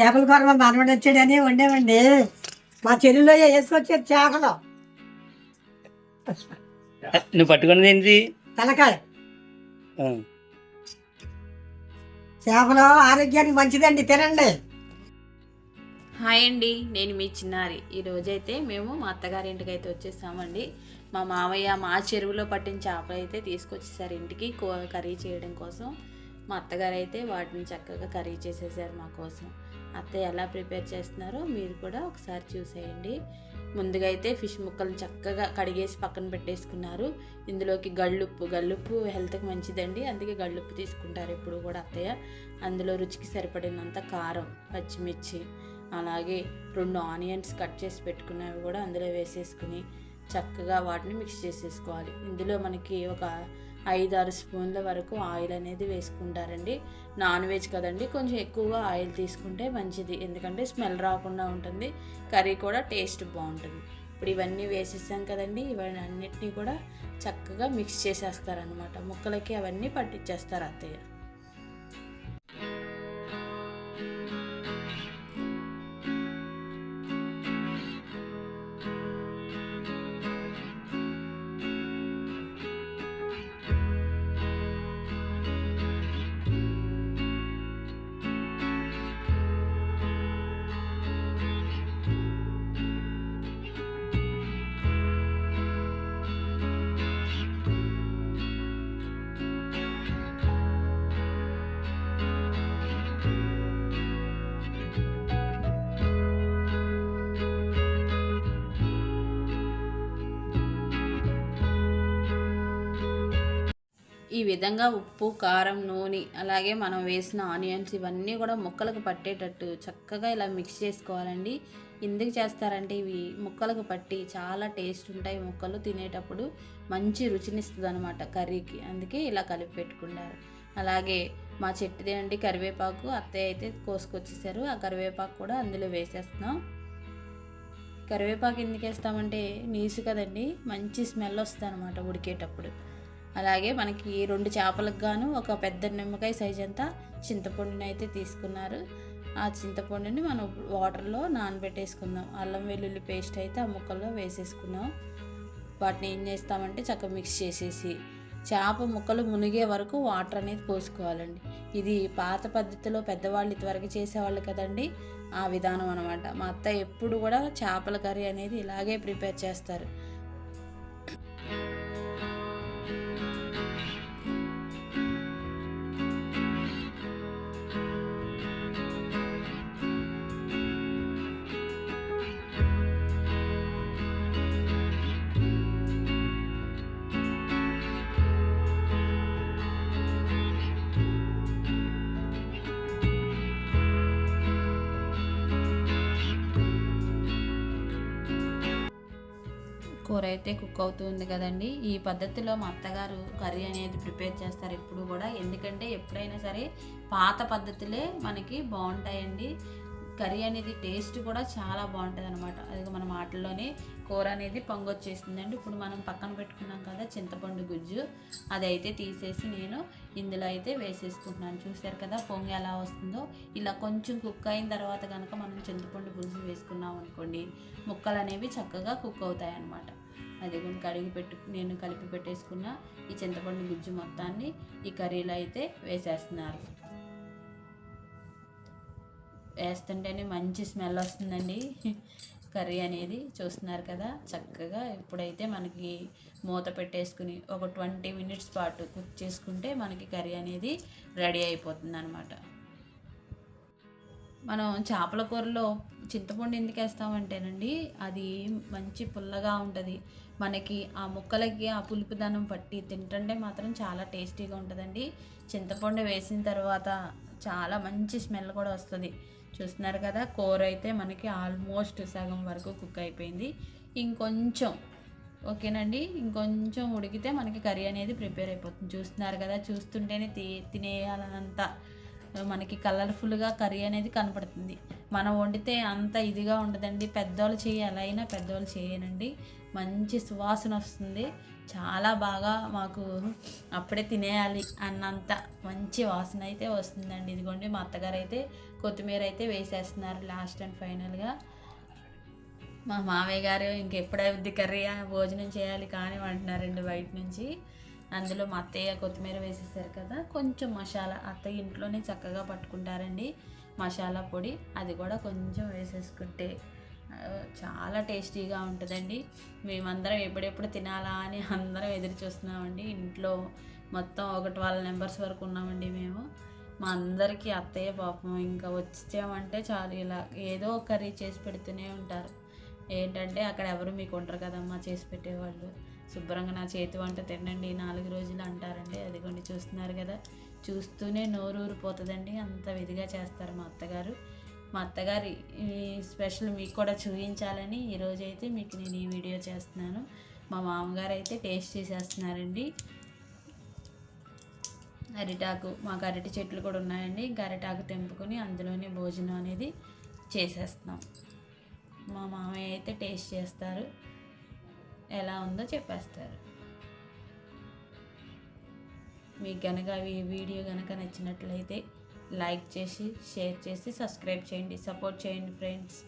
చేపల కూర మా మనవడు వచ్చాడని వండామండి. మా చెల్లిలో వేసుకొచ్చారు చేపలు? నువ్వు పట్టుకున్నది ఏంటి తలకాయ. చేపలు ఆరోగ్యానికి మంచిదండి తినండి. హాయ్ అండి నేను మీ చిన్నారి. ఈ రోజైతే మేము మా అత్తగారి ఇంటికి అయితే వచ్చేసామండి. మా మామయ్య మా చెరువులో పట్టిన చేపలు అయితే తీసుకొచ్చేసారు ఇంటికి కర్రీ చేయడం కోసం. మా అత్తగారు అయితే వాటిని చక్కగా కర్రీ చేసేసారు మా కోసం. అత్తయ్య ఎలా ప్రిపేర్ చేస్తున్నారో మీరు కూడా ఒకసారి చూసేయండి. ముందుగా అయితే ఫిష్ ముక్కలను చక్కగా కడిగేసి పక్కన పెట్టేసుకున్నారు. ఇందులోకి గళ్ళుప్పు గళ్ళుప్పు హెల్త్కి మంచిదండి. అందుకే గళ్ళుప్పు తీసుకుంటారు ఎప్పుడు కూడా అత్తయ్య. అందులో రుచికి సరిపడినంత కారం పచ్చిమిర్చి అలాగే రెండు ఆనియన్స్ కట్ చేసి పెట్టుకున్నవి కూడా అందులో వేసేసుకుని చక్కగా వాటిని మిక్స్ చేసేసుకోవాలి. ఇందులో మనకి ఒక ఐదు ఆరు స్పూన్ల వరకు ఆయిల్ అనేది వేసుకుంటారండి. నాన్ వెజ్ కదండి కొంచెం ఎక్కువగా ఆయిల్ తీసుకుంటే మంచిది. ఎందుకంటే స్మెల్ రాకుండా ఉంటుంది కర్రీ కూడా టేస్ట్ బాగుంటుంది. ఇప్పుడు ఇవన్నీ వేసేసాం కదండి ఇవన్నీ అన్నిటినీ కూడా చక్కగా మిక్స్ చేసేస్తారనమాట ముక్కలకి అవన్నీ పట్టించేస్తారు అత్తయ్య. ఈ విధంగా ఉప్పు కారం నూనె అలాగే మనం వేసిన ఆనియన్స్ ఇవన్నీ కూడా ముక్కలకు పట్టేటట్టు చక్కగా ఇలా మిక్స్ చేసుకోవాలండి. ఎందుకు చేస్తారంటే ఇవి ముక్కలకు పట్టి చాలా టేస్ట్ ఉంటాయి. ముక్కలు తినేటప్పుడు మంచి రుచినిస్తుంది అనమాట కర్రీకి. అందుకే ఇలా కలిపి పెట్టుకున్నారు. అలాగే మా చెట్టుదేనండి కరివేపాకు. అత్తయ్య అయితే కోసుకొచ్చేసారు. ఆ కరివేపాకు కూడా అందులో వేసేస్తున్నాం. కరివేపాకు ఎందుకు వేస్తామంటే నీసు కదండి మంచి స్మెల్ వస్తుంది అనమాట ఉడికేటప్పుడు. అలాగే మనకి రెండు చేపలకు గాను ఒక పెద్ద నిమ్మకాయ సైజ్ అంతా చింతపండుని అయితే తీసుకున్నారు. ఆ చింతపండుని మనం వాటర్లో నానబెట్టేసుకుందాం. అల్లం వెల్లుల్లి పేస్ట్ అయితే ఆ ముక్కల్లో వేసేసుకున్నాం. వాటిని ఏం చేస్తామంటే చక్కగా మిక్స్ చేసేసి చేప ముక్కలు మునిగే వరకు వాటర్ అనేది పోసుకోవాలండి. ఇది పాత పద్ధతిలో పెద్దవాళ్ళు ఇంతవరకు చేసేవాళ్ళు కదండి. ఆ విధానం అనమాట మా అత్త ఎప్పుడు కూడా చేపల కర్రీ అనేది ఇలాగే ప్రిపేర్ చేస్తారు. కూర అయితే కుక్ అవుతుంది కదండి. ఈ పద్ధతిలో మా అత్తగారు కర్రీ అనేది ప్రిపేర్ చేస్తారు ఎప్పుడు కూడా. ఎందుకంటే ఎప్పుడైనా సరే పాత పద్ధతులే మనకి బాగుంటాయండి. కర్రీ అనేది టేస్ట్ కూడా చాలా బాగుంటుంది అనమాట అది మన మాటల్లోనే కూర అనేది పొంగొచ్చేసిందండి. ఇప్పుడు మనం పక్కన పెట్టుకున్నాం కదా చింతపండు గుజ్జు. అదైతే తీసేసి నేను ఇందులో అయితే వేసేసుకుంటున్నాను. చూశారు కదా పొంగి ఎలా వస్తుందో. ఇలా కొంచెం కుక్ అయిన తర్వాత కనుక మనం చింతపండు పులుసు వేసుకున్నాం అనుకోండి ముక్కలు అనేవి చక్కగా కుక్ అవుతాయి అన్నమాట అది కూడా కడిగి పెట్టు నేను కలిపి పెట్టేసుకున్న ఈ చింతపండు గుజ్జు మొత్తాన్ని ఈ కర్రీలో అయితే వేసేస్తున్నారు. వేస్తుంటేనే మంచి స్మెల్ వస్తుందండి. కర్రీ అనేది చూస్తున్నారు కదా చక్కగా ఇప్పుడైతే మనకి మూత పెట్టేసుకుని ఒక ట్వంటీ మినిట్స్ పాటు కుక్ చేసుకుంటే మనకి కర్రీ అనేది రెడీ అయిపోతుంది అనమాట మనం చేపల కూరలో చింతపండు ఎందుకు వేస్తామంటేనండి అది మంచి పుల్లగా ఉంటుంది. మనకి ఆ ముక్కలకి ఆ పులుపుదనం పట్టి తింటుంటే మాత్రం చాలా టేస్టీగా ఉంటుందండి. చింతపండు వేసిన తర్వాత చాలా మంచి స్మెల్ కూడా వస్తుంది. చూస్తున్నారు కదా కూర అయితే మనకి ఆల్మోస్ట్ సగం వరకు కుక్ అయిపోయింది. ఇంకొంచెం ఓకేనండి? ఇంకొంచెం ఉడికితే మనకి కర్రీ అనేది ప్రిపేర్ అయిపోతుంది. చూస్తున్నారు కదా చూస్తుంటేనే తి తినేయాలనంత మనకి కలర్ఫుల్గా కర్రీ అనేది కనపడుతుంది. మనం వండితే అంత ఇదిగా ఉండదండి. పెద్దవాళ్ళు చేయి ఎలా అయినా పెద్దవాళ్ళు చేయనండి. మంచి సువాసన వస్తుంది. చాలా బాగా మాకు అప్పుడే తినేయాలి అన్నంత మంచి వాసన అయితే వస్తుందండి. ఇదిగోండి మా అత్తగారు అయితే కొత్తిమీర అయితే వేసేస్తున్నారు లాస్ట్ అండ్ ఫైనల్గా. మా మామయ్య గారు ఇంకెప్పుడవుద్ది కర్రీ భోజనం చేయాలి కానీ అంటున్నారండి బయట నుంచి. అందులో మా అత్తయ్య కొత్తిమీర వేసేసారు కదా కొంచెం మసాలా. అత్తయ్య ఇంట్లోనే చక్కగా పట్టుకుంటారండి మసాలా పొడి. అది కూడా కొంచెం వేసేసుకుంటే చాలా టేస్టీగా ఉంటుందండి. మేమందరం ఎప్పుడెప్పుడు తినాలా అని అందరం ఎదురు చూస్తున్నామండి. ఇంట్లో మొత్తం ఒక ట్వెల్వ్ నెంబర్స్ వరకు ఉన్నామండి మేము. మా అందరికీ అత్తయ్య పాపం ఇంకా వచ్చామంటే చాలు ఇలా ఏదో ఒక కర్రీ చేసి పెడుతూనే ఉంటారు. ఏంటంటే అక్కడ ఎవరు మీకు ఉంటారు కదమ్మా చేసి పెట్టేవాళ్ళు. శుభ్రంగా నా చేతి వంట తినండి నాలుగు రోజులు అంటారండి. అదిగోండి చూస్తున్నారు కదా. చూస్తూనే నోరు ఊరిపోతుందండి అంత విధిగా చేస్తారు మా అత్తగారు. మా అత్తగారి స్పెషల్ మీకు కూడా చూపించాలని ఈరోజు అయితే మీకు నేను ఈ వీడియో చేస్తున్నాను. మా మామగారు అయితే టేస్ట్ చేసేస్తున్నారండి. అరిటాకు మాకు అరటి చెట్లు కూడా ఉన్నాయండి. ఇంకా అరిటాకు తెంపుకొని అందులోనే భోజనం అనేది చేసేస్తున్నాం. మా మామయ్య అయితే టేస్ట్ చేస్తారు. ఎలా ఉందో చెప్పేస్తారు. మీకు కనుక ఈ వీడియో కనుక నచ్చినట్లయితే లైక్ చేసి షేర్ చేసి సబ్స్క్రైబ్ చేయండి. సపోర్ట్ చేయండి ఫ్రెండ్స్.